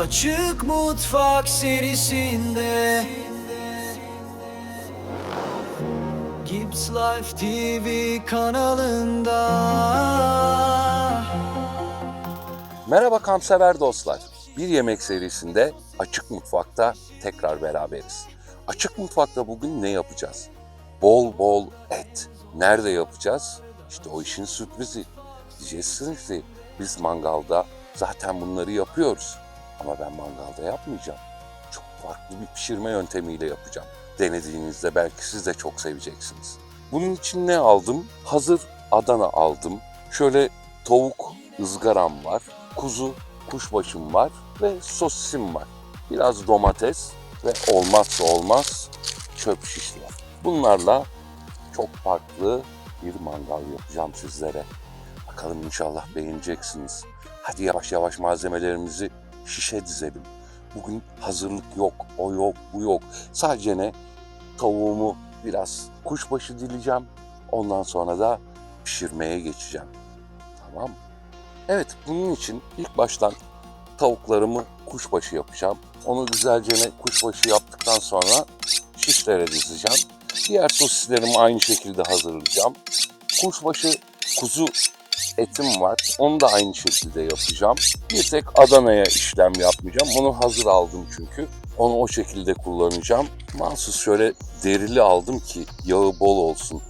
Açık Mutfak serisinde Gibbs Life TV kanalında Merhaba kampsever dostlar. Bir yemek serisinde Açık Mutfak'ta tekrar beraberiz. Açık Mutfak'ta bugün ne yapacağız? Bol bol et. Nerede yapacağız? İşte o işin sürprizi. Diyeceksiniz ki biz mangalda zaten bunları yapıyoruz. Ama ben mangalda yapmayacağım. Çok farklı bir pişirme yöntemiyle yapacağım. Denediğinizde belki siz de çok seveceksiniz. Bunun için ne aldım? Hazır Adana aldım. Şöyle tavuk ızgaram var, kuzu kuşbaşım var ve sosisim var. Biraz domates ve olmazsa olmaz çöp şişler. Bunlarla çok farklı bir mangal yapacağım sizlere. Bakalım inşallah beğeneceksiniz. Hadi yavaş yavaş malzemelerimizi şişe dizelim. Bugün hazırlık yok, o yok, bu yok. Sadece ne? Tavuğumu biraz kuşbaşı dileyeceğim. Ondan sonra da pişirmeye geçeceğim. Tamam? Evet, bunun için ilk baştan tavuklarımı kuşbaşı yapacağım. Onu güzelce kuşbaşı yaptıktan sonra şişlere dizeceğim. Diğer sosislerimi aynı şekilde hazırlayacağım. Kuşbaşı kuzu etim var. Onu da aynı şekilde yapacağım. Bir tek Adana'ya işlem yapmayacağım. Onu hazır aldım çünkü. Onu o şekilde kullanacağım. Mahsus şöyle derili aldım ki yağı bol olsun.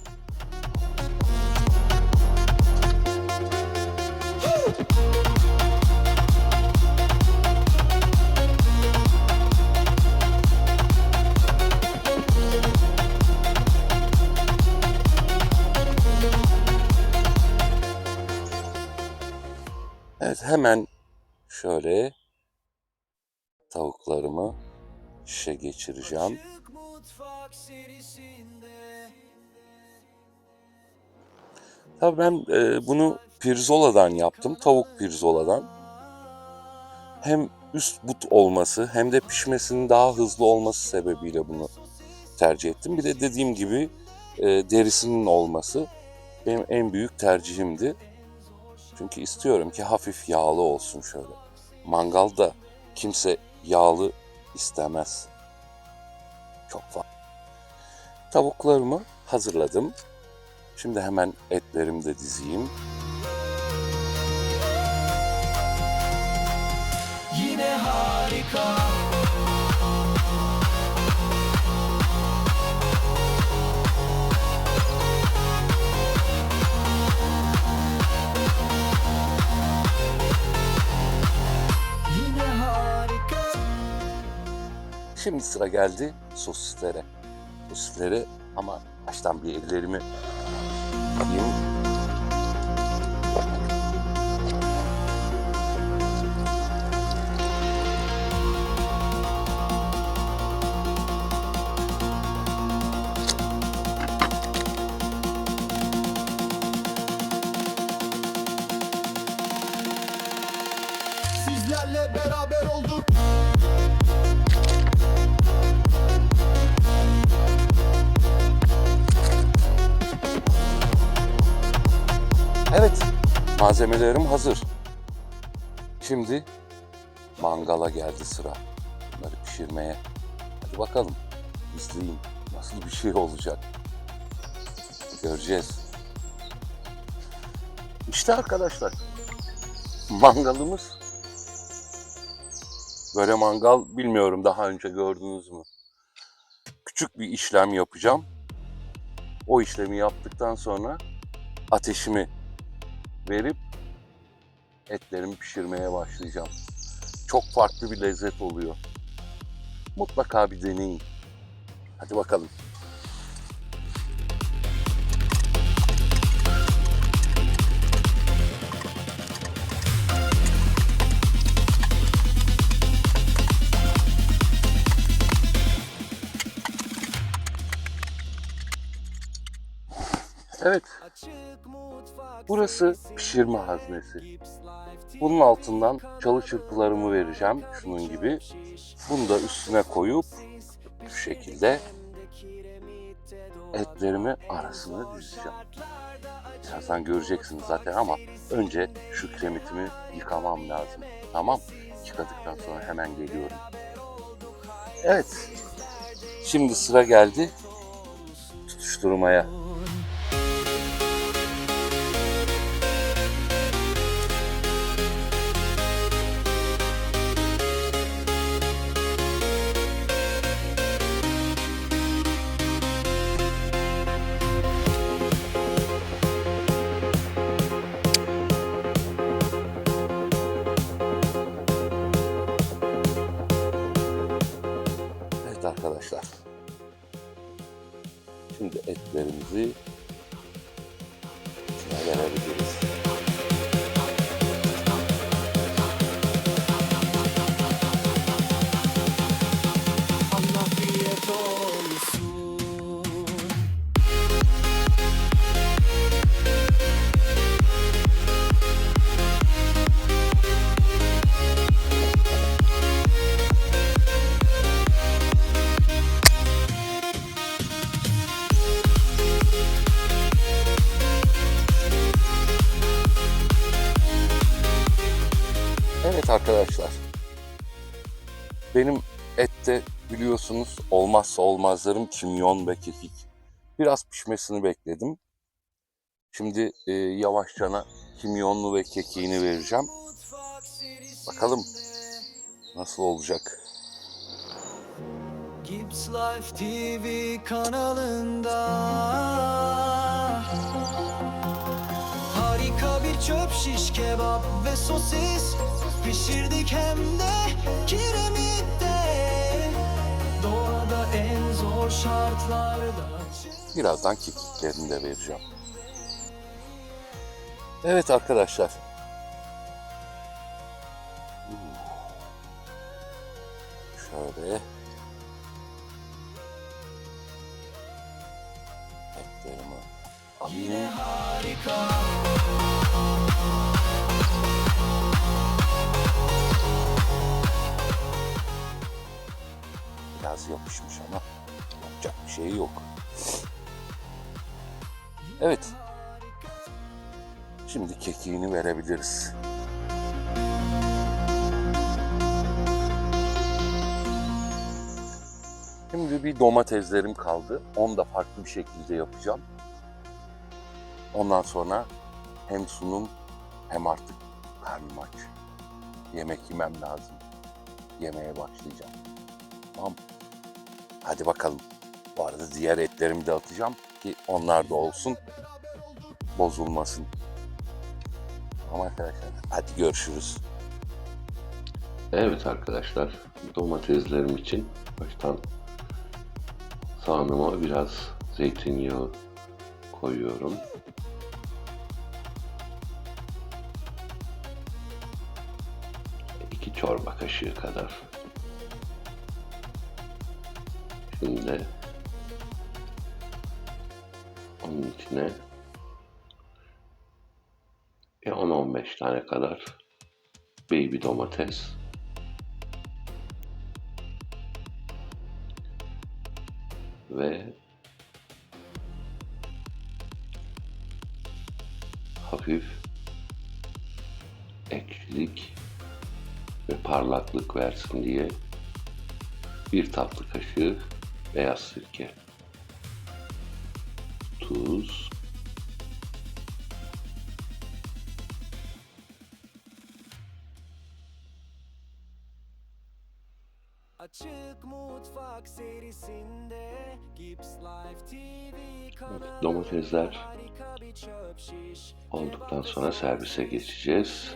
Evet hemen şöyle tavuklarımı şişe geçireceğim. Tabii ben e, bunu pirzoladan yaptım. Tavuk pirzoladan. Hem üst but olması hem de pişmesinin daha hızlı olması sebebiyle bunu tercih ettim. Bir de dediğim gibi e, derisinin olması benim en büyük tercihimdi. Çünkü istiyorum ki hafif yağlı olsun şöyle. Mangalda kimse yağlı istemez. Çok fazla. Tavuklarımı hazırladım. Şimdi hemen etlerimi de dizeyim. Yine harika Şimdi sıra geldi sosislere. Sosislere ama baştan bir ellerimi yıkayayım. Sizlerle beraber olduk Evet, malzemelerim hazır. Şimdi mangala geldi sıra. Bunları pişirmeye. Hadi bakalım, izleyin. Nasıl bir şey olacak? Göreceğiz. İşte arkadaşlar, mangalımız. Böyle mangal bilmiyorum daha önce gördünüz mü? Küçük bir işlem yapacağım. O işlemi yaptıktan sonra ateşimi verip etlerimi pişirmeye başlayacağım. Çok farklı bir lezzet oluyor. Mutlaka bir deneyin. Hadi bakalım. Evet, burası pişirme haznesi. Bunun altından çalı çırpılarımı vereceğim şunun gibi. Bunu da üstüne koyup şu şekilde etlerimi arasına dizeceğim. Birazdan göreceksiniz zaten ama önce şu kremitimi yıkamam lazım. Tamam. Yıkadıktan sonra hemen geliyorum. Evet. Şimdi sıra geldi tutuşturmaya. Arkadaşlar. Benim ette biliyorsunuz olmazsa olmazlarım kimyon ve kekik. Biraz pişmesini bekledim. Şimdi e, yavaşçana kimyonlu ve kekiğini vereceğim. Bakalım nasıl olacak. Gibbs Life TV kanalında çöp şiş kebap ve sosis Pişirdik hem de kiremitte Doğada en zor şartlarda Birazdan kekiklerini de vereceğim. Evet arkadaşlar. Şöyle. Etlerimi alayım. Harika yapışmış ama yapacak bir şey yok. Evet. Şimdi kekiğini verebiliriz. Şimdi bir domateslerim kaldı. Onu da farklı bir şekilde yapacağım. Ondan sonra hem sunum hem artık karnım aç. Yemek yemem lazım. Yemeğe başlayacağım. Tamam. Hadi bakalım. Bu arada diğer etlerimi de atacağım ki onlar da olsun. Bozulmasın. Tamam arkadaşlar. Hadi görüşürüz. Evet arkadaşlar, domateslerim için baştan soğanıma biraz zeytinyağı koyuyorum. İki çorba kaşığı kadar. Şimdi onun içine. Bir 10-15 tane kadar baby domates. Ve hafif ekşilik ve parlaklık versin diye bir tatlı kaşığı beyaz sirke, tuz, Açık Mutfak serisinde Gibbs Life TV kanalında domatesler olduktan sonra servise geçeceğiz.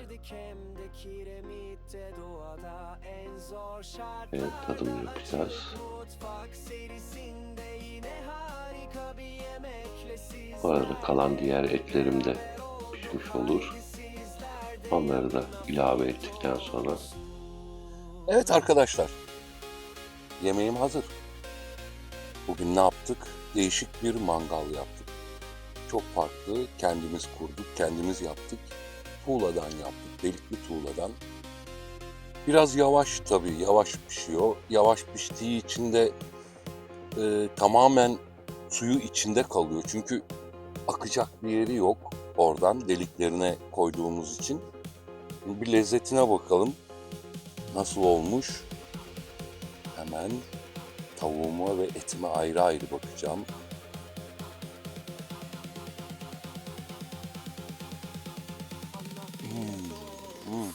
Evet, tadımı yapacağız. Bu arada kalan diğer etlerim de pişmiş olur. Onları da ilave ettikten sonra Evet arkadaşlar. Yemeğim hazır. Bugün ne yaptık? Değişik bir mangal yaptık. Çok farklı. Kendimiz kurduk, kendimiz yaptık. Tuğladan yaptık, delikli tuğladan. Biraz yavaş tabii, yavaş pişiyor. Yavaş piştiği için de e, tamamen suyu içinde kalıyor. Çünkü akacak bir yeri yok oradan deliklerine koyduğumuz için. Bir lezzetine bakalım. Nasıl olmuş? Hemen tavuğuma ve etime ayrı ayrı bakacağım. Hmm, hmm.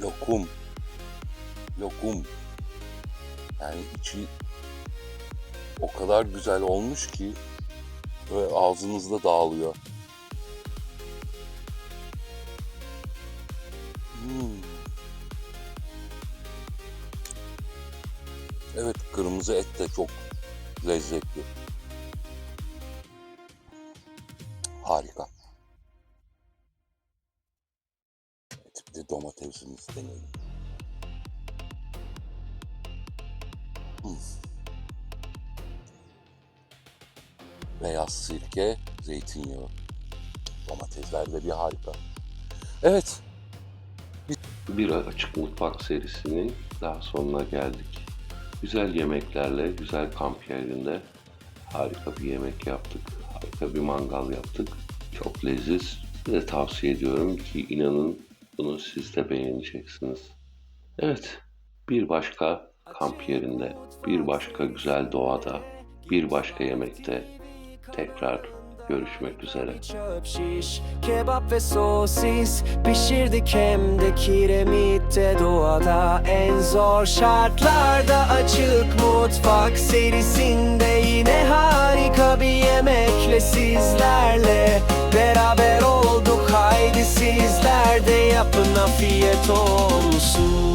Lokum. Lokum. Yani içi o kadar güzel olmuş ki böyle ağzınızda dağılıyor. Hmm. Evet kırmızı et de çok lezzetli. Harika. Evet bir de domatesimizi deneyelim. Beyaz sirke, zeytinyağı. Domatesler de bir harika. Evet, Bir açık mutfak serisinin daha sonuna geldik. Güzel yemeklerle, güzel kamp yerinde harika bir yemek yaptık. Harika bir mangal yaptık. Çok leziz. Size tavsiye ediyorum ki inanın bunu siz de beğeneceksiniz. Evet, bir başka kamp yerinde, bir başka güzel doğada, bir başka yemekte tekrar görüşmek üzere. Çöp şiş, kebap ve sosis Pişirdik hem de kiremitte doğada. En zor şartlarda açık mutfak serisinde Yine harika bir yemekle sizlerle Beraber olduk. Haydi sizler de yapın afiyet olsun